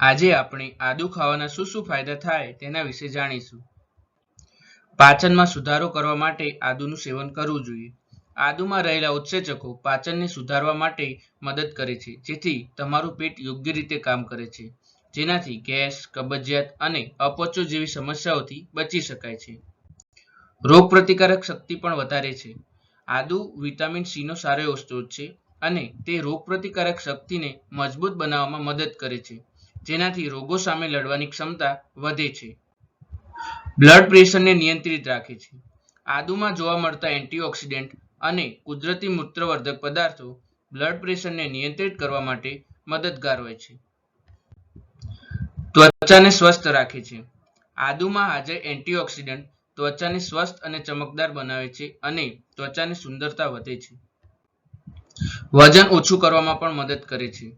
આજે આપણે આદુ ખાવાના શું શું ફાયદા થાય તેના વિશે જાણીશું. પાચનમાં સુધારો કરવા માટે આદુનું સેવન કરવું જોઈએ. આદુમાં રહેલા ઉત્સેચકો પાચનને સુધારવા માટે મદદ કરે છે, જેથી તમારું પેટ યોગ્ય રીતે કામ કરે છે. જેનાથી ગેસ, કબજિયાત અને અપચો જેવી સમસ્યાઓથી બચી શકાય છે. રોગપ્રતિકારક શક્તિ પણ વધારે છે. આદુ વિટામિન સી નો સારો એવો સ્ત્રોત છે અને તે રોગપ્રતિકારક શક્તિને મજબૂત બનાવવામાં મદદ કરે છે. જેનાથી રોગો સામે લડવાની ક્ષમતા વધે છે. બ્લડ પ્રેશરને નિયંત્રિત રાખે છે. આદુમાં જોવા મળતા એન્ટીઓક્સિડન્ટ અને કુદરતી મૂત્રવર્ધક પદાર્થો બ્લડ પ્રેશરને નિયંત્રિત કરવા માટે મદદગાર હોય છે. ત્વચાને સ્વસ્થ રાખે છે. આદુમાં હાજર એન્ટીઓક્સિડન્ટ ત્વચાને સ્વસ્થ અને ચમકદાર બનાવે છે અને ત્વચાની સુંદરતા વધે છે. વજન ઓછું કરવામાં પણ મદદ કરે છે.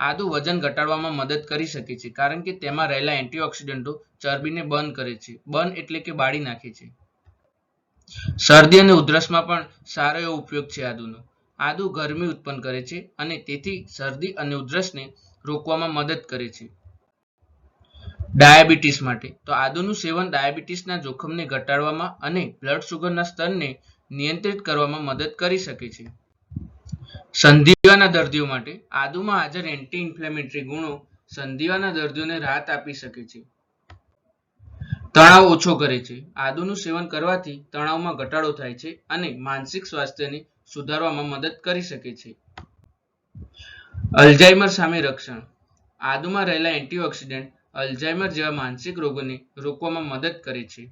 આદુ વજન ઘટાડવામાં મદદ કરી શકે છે, કારણ કે તેમાં રહેલા એન્ટીઓક્સિડન્ટો ચરબીને બર્ન કરે છે. બર્ન એટલે કે બાળી નાખે છે. શરદી અને ઉધરસમાં પણ સારો એવો ઉપયોગ છે આદુનો. આદુ ગરમી ઉત્પન્ન કરે છે અને તેથી શરદી અને ઉધરસને રોકવામાં મદદ કરે છે. ડાયાબિટીસ માટે. તો આદુનું સેવન ડાયાબિટીસના જોખમને ઘટાડવામાં અને બ્લડ શુગરના સ્તરને નિયંત્રિત કરવામાં મદદ કરી શકે છે. સંધિવાના દર્દીઓ માટે આદુમાં હાજર એન્ટી ઇન્ફ્લેમેટરી ગુણો સંધિવાના દર્દીઓને રાહત આપી શકે છે. તણાવ ઓછો કરે છે. આદુનું સેવન કરવાથી તણાવમાં ઘટાડો થાય છે અને માનસિક સ્વાસ્થ્યને સુધારવામાં મદદ કરી શકે છે. અલ્ઝાઇમર સામે રક્ષણ. આદુમાં રહેલા એન્ટીઓક્સિડન્ટ અલ્ઝાઇમર જેવા માનસિક રોગોને રોકવામાં મદદ કરે છે.